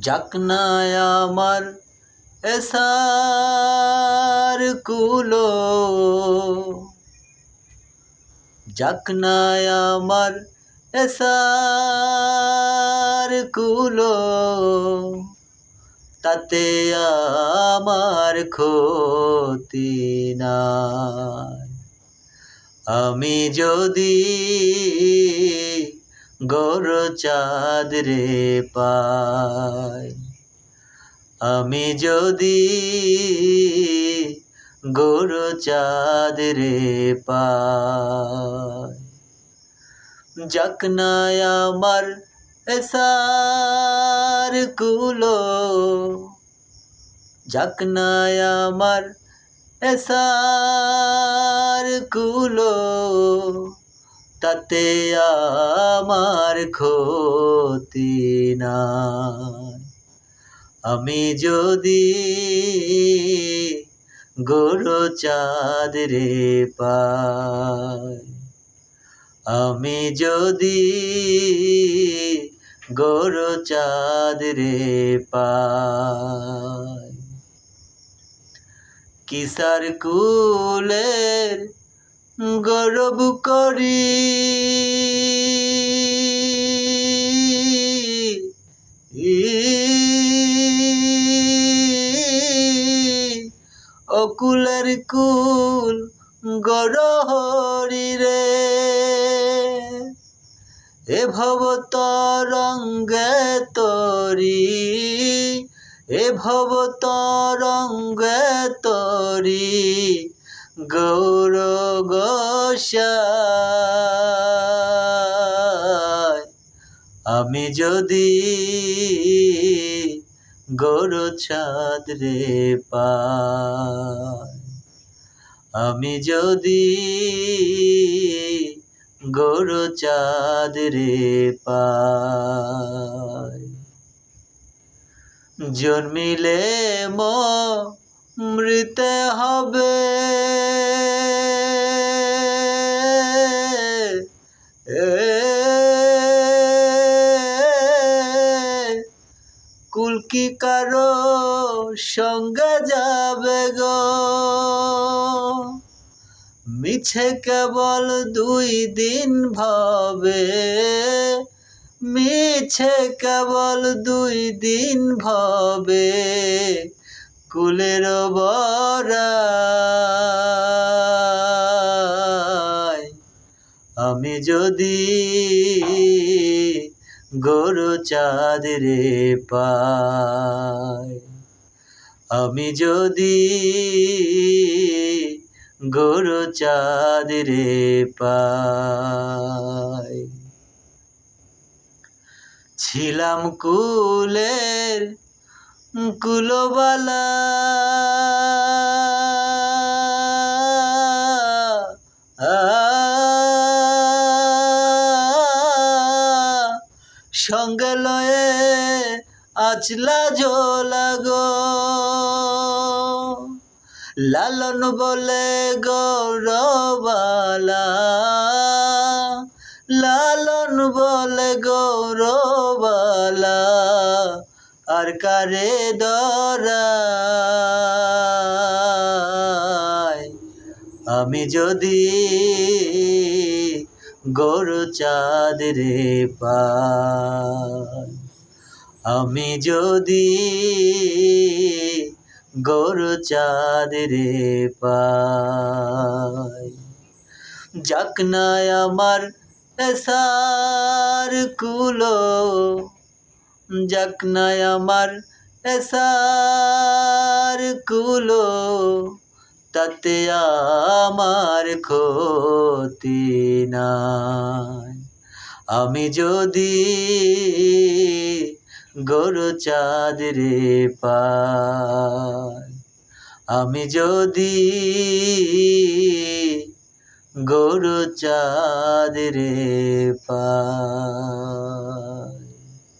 যাক না আমার এসার কুলো। যাক না আমার এসার কুলো। তাতে আমার ক্ষতি নাই। আমি যদি গৌর চাঁদ রে পাই আমি যদি গৌর চাঁদ রে না আমার এসার কুলো, যাক আমার এসার কুলো। তাতে আমার ক্ষতি না আমি যদি গরু চাঁদ রে আমি যদি গরু চাঁদ রে পাই, কিসার কুলের গরব করি। অকুলের কুল গরহরি রে। এ ভব তরঙ্গে তরি এ ভব তরঙ্গে তরি। গৌর গোসাই, আমি যদি গৌর ছাদ রে আমি যদি গৌর চাঁদ রে পাই। জন্মিলে ম মৃতে হবে। কুলকি কারও সঙ্গে যাবে গো? মিছে কেবল দুই দিন ভাবে। মিছে কেবল দুই দিন ভাবে। কুলের আমি যদি গরু চাঁদ রে আমি যদি গরু চাঁদ রে ছিলাম কুলের কুলবালা সঙ্গে লয়ে আচলা জোলাগো লালন বলে গৌরবালা। লালন বলে গৌরবালা। আর কারে দরাই, আমি যদি গরু চাঁদ রে আমি যদি গরু চাঁদ রে পাই, যাক আমার এসার কুলো যাক না আমার এসার কুলো, তাতে আমার ক্ষতি নাই। আমি যদি গরু চাঁদ রে পাই, আমি যদি গরু চাঁদ রে পাই।